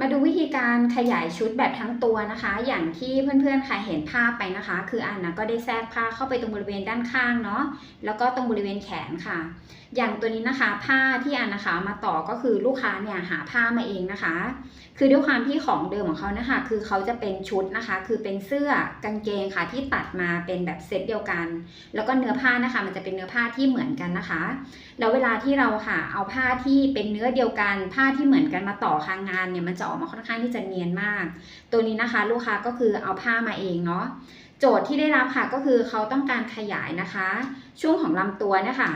มาดูวิธีการขยายชุดแบบทั้งตัวนะคะ อย่างที่เพื่อนๆค่ะเห็นภาพไปนะคะ คืออันนะก็ได้แทรกผ้าเข้าไปตรงบริเวณด้านข้างเนาะแล้วก็ตรงบริเวณแขนค่ะ อย่างตัวนี้นะคะ ผ้าที่อันนะคะมาต่อก็คือลูกค้าเนี่ยหาผ้ามาเองนะคะ คือด้วยความที่ของเดิมของเขานะคะ คือเขาจะเป็นชุดนะคะ คือเป็นเสื้อกางเกงค่ะที่ตัดมาเป็นแบบเซตเดียวกัน แล้วก็เนื้อผ้านะคะ มันจะเป็นเนื้อผ้าที่เหมือนกันนะคะแล้วเวลาที่เราค่ะเอาผ้าที่เป็นเนื้อเดียวกัน ผ้าที่เหมือนกันมาต่อคางงานเนี่ยมันจะออกมาค่อนข้างที่จะเนียนมาก ตัวนี้นะคะลูกค้าก็คือเอาผ้ามาเองเนาะโจทย์ที่ได้รับค่ะก็คือเขาต้องการขยายนะคะ ช่วงของลำตัวนี่ยค่ะ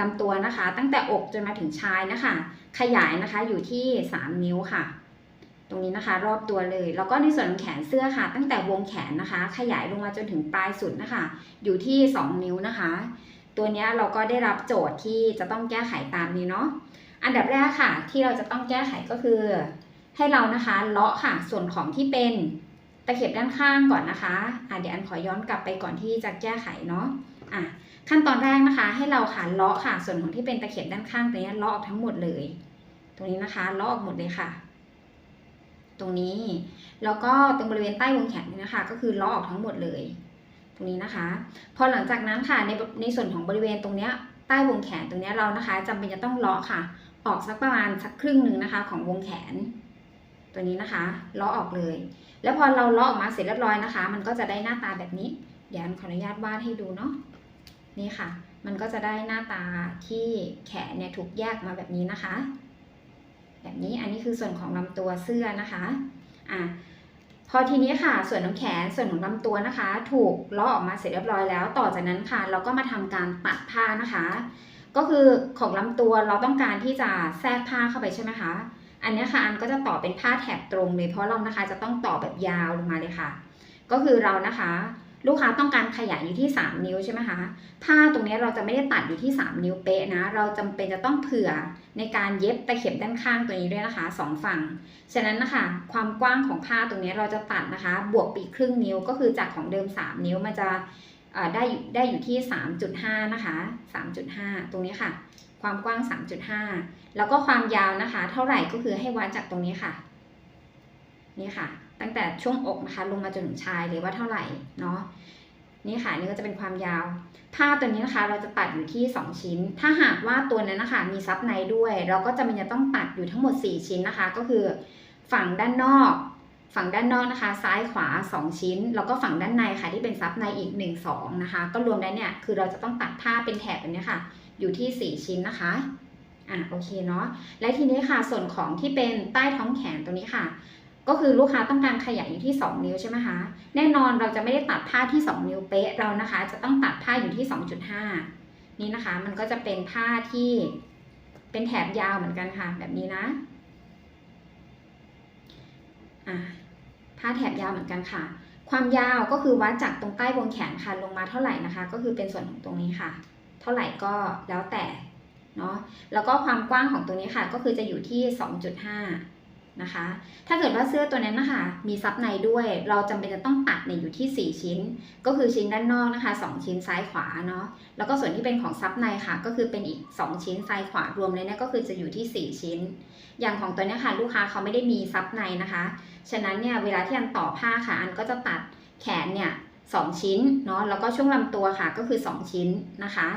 ลำตัวนะคะ ตั้งแต่อกจนมาถึงชายนะคะ ขยายนะคะอยู่ที่ 3 นิ้วค่ะ ตรงนี้นะคะ รอบตัวเลย แล้วก็ในส่วนของแขนเสื้อค่ะ ตั้งแต่วงแขนนะคะ ขยายลงมาจนถึงปลายสุดนะคะ อยู่ที่ 2 นิ้วนะคะ ตัวนี้เราก็ได้รับโจทย์ที่จะต้องแก้ไขตามนี้เนาะอันดับแรกค่ะ ที่เราจะต้องแก้ไขก็คือ ให้เรานะคะเลาะค่ะส่วนของที่เป็นตะเข็บด้านข้างก่อนนะคะอะเดี๋ยวอันขอย้อนกลับไปก่อนที่จะแก้ไขเนาะอะขั้นตอนแรกนะคะ ให้เราค่ะเลาะค่ะ ส่วนของที่เป็นตะเข็บด้านข้างตัวเนี้เลาะออกทั้งหมดเลย ตรงนี้นะคะเลาะออกหมดเลยค่ะ ตรงนี้แล้วก็ตรงบริเวณใต้วงแขนนี่นะคะ ก็คือเลาะออกทั้งหมดเลย ตรงนี้นะคะ พอหลังจากนั้นค่ะในในส่วนของบริเวณตรงเนี้ยใต้วงแขนตรงนี้เรานะคะจำเป็นจะต้องเลาะค่ะ ออกสักประมาณสักครึ่งหนึ่งนะคะ ของวงแขน ตัวนี้นะคะเลาะออกเลย แล้วพอเราเลาะออกมาเสร็จเรียบร้อยนะคะ มันก็จะได้หน้าตาแบบนี้ เดี๋ยวอนขออนุญาตวาดให้ดูเนาะนี่ค่ะ มันก็จะได้หน้าตาที่แขนเนี่ยถูกแยกมาแบบนี้นะคะ แบบนี้อันนี้คือส่วนของลำตัวเสื้อนะคะอะพอทีนี้ค่ะ ส่วนของแขนส่วนของลำตัวนะคะ ถูกเลาะออกมาเสร็จเรียบร้อยแล้ว ต่อจากนั้นค่ะ เราก็มาทำการตัดผ้านะคะ ก็คือของลำตัวเราต้องการที่จะแทรกผ้าเข้าไปใช่ไหมคะ อันนี้ค่ะอันก็จะต่อเป็นผ้าแถบตรงเลยเพราะเรานะคะจะต้องต่อแบบยาวลงมาเลยค่ะ ก็คือเรานะคะ ลูกค้าต้องการขยายอยู่ที่ 3 นิ้วใช่ไหมคะผ้าตรงนี้เราจะไม่ได้ตัดอยู่ที่ 3 นิ้วเป๊ะนะ เราจำเป็นจะต้องเผื่อในการเย็บตะเข็บด้านข้างตัวนี้ด้วยนะคะสองฝั่ง ฉะนั้นนะคะความกว้างของผ้าตรงนี้เราจะตัดนะคะ บวกปีกครึ่งนิ้วก็คือจากของเดิม 3 นิ้วมันจะได้อยู่ได้อยู่ที่ 3.5 นะคะ 3.5 ตรงนี้ค่ะ ความกว้าง 3.5 แล้วก็ความยาวนะคะ เท่าไหร่ก็คือให้วัดจากตรงนี้ค่ะ นี่ค่ะ ตั้งแต่ช่วงอกนะคะ ลงมาจนถึงชายเลยว่าเท่าไหร่เนาะนี่ค่ะนี่ก็จะเป็นความยาว ผ้าตัวนี้นะคะ เราจะตัดอยู่ที่ 2 ชิ้น ถ้าหากว่าตัวนั้นนะคะ มีซับในด้วย เราก็จะมันจะต้องตัดอยู่ทั้งหมด 4 ชิ้นนะคะ ก็คือฝั่งด้านนอก ฝั่งด้านนอกนะคะ ซ้ายขวา 2 ชิ้น แล้วก็ฝั่งด้านในค่ะที่เป็นซับในอีก 1 2 นะคะ ก็รวมแล้วเนี่ยคือเราจะต้องตัดผ้าเป็นแถบแบบนี้ค่ะ อยู่ที่ 4 ชิ้นนะคะอะโอเคเนาะและทีนี้ค่ะส่วนของที่เป็นใต้ท้องแขนตรงนี้ค่ะ ก็คือลูกค้าต้องการขยายอยู่ที่ 2 นิ้วใช่ไหมคะแน่นอนเราจะไม่ได้ตัดผ้าที่ 2 นิ้วเป๊ะเรานะคะ จะต้องตัดผ้าอยู่ที่ 2.5 นี่นะคะ มันก็จะเป็นผ้าที่เป็นแถบยาวเหมือนกันค่ะ แบบนี้นะอะผ้าแถบยาวเหมือนกันค่ะ ความยาวก็คือวัดจากตรงใต้วงแขนค่ะลงมาเท่าไหร่นะคะ ก็คือเป็นส่วนของตรงนี้ค่ะ เท่าไหร่ก็แล้วแต่เนาะแล้วก็ความกว้างของตัวนี้ค่ะก็คือจะอยู่ที่ 2.5 นะคะ ถ้าเกิดว่าเสื้อตัวนั้นนะคะมีซับในด้วย เราจำเป็นจะต้องตัดเนี่ยอยู่ที่ 4 ชิ้น ก็คือชิ้นด้านนอกนะคะ 2 ชิ้นซ้ายขวาเนาะแล้วก็ส่วนที่เป็นของซับในค่ะ ก็คือเป็นอีก 2 ชิ้นซ้ายขวารวมเลยเนี่ยก็คือจะอยู่ที่ 4 ชิ้น อย่างของตัวนี้ค่ะลูกค้าเขาไม่ได้มีซับในนะคะ ฉะนั้นเนี่ยเวลาที่อันต่อผ้าค่ะอันก็จะตัดแขนเนี่ย สองชิ้นเนาะแล้วก็ช่วงลำตัวค่ะก็คือ 2 ชิ้นนะคะ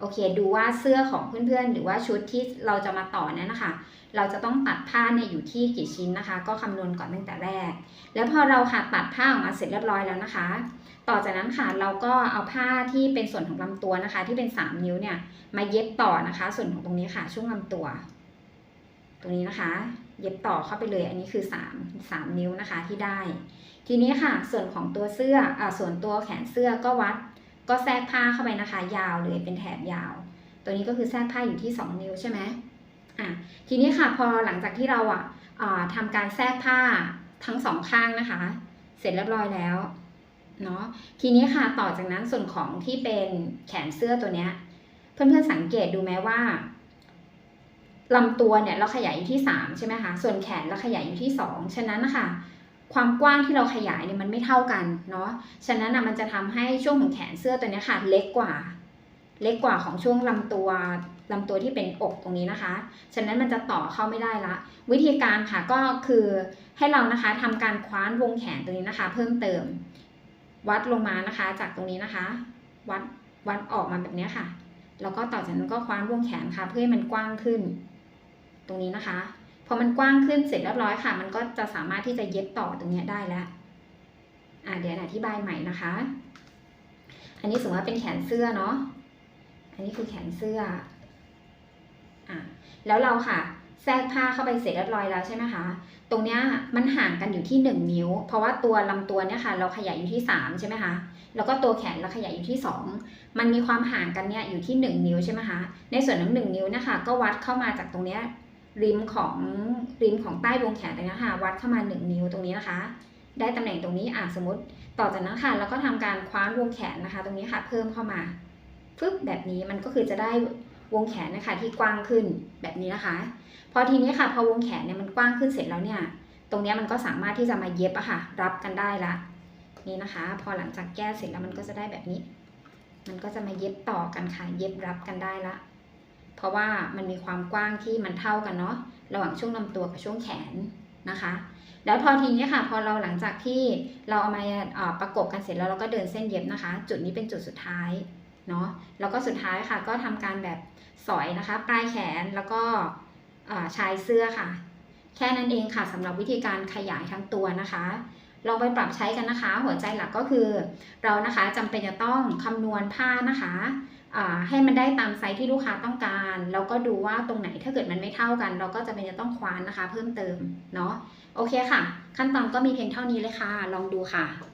โอเคดูว่าเสื้อของเพื่อนๆ หรือว่าชุดที่เราจะมาต่อเนี่ยนะคะ เราจะต้องตัดผ้าเนี่ยอยู่ที่กี่ชิ้นนะคะ ก็คำนวณก่อนตั้งแต่แรก แล้วพอเราค่ะตัดผ้าออกมาเสร็จเรียบร้อยแล้วนะคะ ต่อจากนั้นค่ะเราก็เอาผ้าที่เป็นส่วนของลำตัวนะคะ ที่เป็น 3 นิ้วเนี่ยมาเย็บต่อนะคะ ส่วนของตรงนี้ค่ะช่วงลำตัว ตรงนี้นะคะ เย็บต่อเข้าไปเลย อันนี้คือ 3 3 นิ้วนะคะที่ได้ ทีนี้ค่ะ ส่วนของตัวเสื้ออ่าส่วนตัวแขนเสื้อก็วัด ก็แทรกผ้าเข้าไปนะคะ ยาวเลยเป็นแถบยาว ตัวนี้ก็คือแทรกผ้าอยู่ที่ 2 นิ้วใช่ไหมอะทีนี้ค่ะพอหลังจากที่เราอะอ่าทำการแทรกผ้าทั้งสองข้างนะคะ เสร็จเรียบร้อยแล้วเนาะทีนี้ค่ะต่อจากนั้นส่วนของที่เป็นแขนเสื้อตัวเนี้ยเพื่อนๆสังเกตดูไหมว่า ลำตัวเนี่ยเราขยายอยู่ที่ 3 ใช่ไหมคะ ส่วนแขนเราขยายอยู่ที่ 2 ฉะนั้นนะคะความกว้างที่เราขยายเนี่ยมันไม่เท่ากันเนาะ ฉะนั้นนะมันจะทำให้ช่วงของแขนเสื้อตัวนี้ค่ะเล็กกว่า เล็กกว่าของช่วงลำตัวลำตัวที่เป็นอกตรงนี้นะคะ ฉะนั้นมันจะต่อเข้าไม่ได้ละ วิธีการค่ะก็คือให้เรานะคะทำการคว้านวงแขนตรงนี้นะคะ เพิ่มเติม วัดลงมานะคะ จากตรงนี้นะคะ วัดวัดออกมาแบบนี้ค่ะ แล้วก็ต่อจากนั้นก็คว้านวงแขนค่ะ เพื่อให้มันกว้างขึ้น ตรงนี้นะคะ พอมันกว้างขึ้นเสร็จเรียบร้อยค่ะ มันก็จะสามารถที่จะเย็บต่อตรงนี้ได้แล้วอ่าเดี๋ยวอธิบายใหม่นะคะ อันนี้สมมติว่าเป็นแขนเสื้อเนาะอันนี้คือแขนเสื้ออะแล้วเราค่ะแทรกผ้าเข้าไปเสร็จเรียบร้อยแล้วใช่ไหมคะ ตรงเนี้ยมันห่างกันอยู่ที่ 1 นิ้ว เพราะว่าตัวลำตัวเนี่ยค่ะ เราขยายอยู่ที่ 3 ใช่ไหมคะ แล้วก็ตัวแขนเราขยายอยู่ที่ 2 มันมีความห่างกันเนี่ยอยู่ที่ 1 นิ้วใช่ไหมคะ ในส่วนของ1นิ้วนะคะก็วัดเข้ามาจากตรงเนี้ย ริมของริมของใต้วงแขนตรงนี้ค่ะวัดเข้ามา 1 นิ้วตรงนี้นะคะ ได้ตำแหน่งตรงนี้อะสมมติ ต่อจากนั้นค่ะเราก็ทำการคว้านวงแขนนะคะ ตรงนี้ค่ะเพิ่มเข้ามาฟึบแบบนี้มันก็คือจะได้วงแขนนะคะที่กว้างขึ้นแบบนี้นะคะ พอทีนี้ค่ะพอวงแขนเนี่ยมันกว้างขึ้นเสร็จแล้วเนี่ย ตรงเนี้ยมันก็สามารถที่จะมาเย็บอะค่ะ รับกันได้ละนี่นะคะ พอหลังจากแก้เสร็จแล้วมันก็จะได้แบบนี้ มันก็จะมาเย็บต่อกันค่ะ เย็บรับกันได้ละ เพราะว่ามันมีความกว้างที่มันเท่ากันเนาะระหว่างช่วงลำตัวกับช่วงแขนนะคะ แล้วพอทีนี้ค่ะ พอเราหลังจากที่เราเอามาประกบกันเสร็จแล้วเราก็เดินเส้นเย็บนะคะ จุดนี้เป็นจุดสุดท้ายเนาะแล้วก็สุดท้ายค่ะก็ทำการแบบสอยนะคะ ปลายแขนแล้วก็ชายเสื้อค่ะ แค่นั้นเองค่ะสำหรับวิธีการขยายทั้งตัวนะคะ ลองไปปรับใช้กันนะคะ หัวใจหลักก็คือเรานะคะจำเป็นจะต้องคำนวณผ้านะคะให้มันได้ตามไซส์ที่ลูกค้าต้องการ แล้วก็ดูว่าตรงไหนถ้าเกิดมันไม่เท่ากัน เราก็จะเป็นจะต้องคว้านนะคะ เพิ่มเติมเนาะโอเคค่ะ ขั้นตอนก็มีเพียงเท่านี้เลยค่ะ ลองดูค่ะ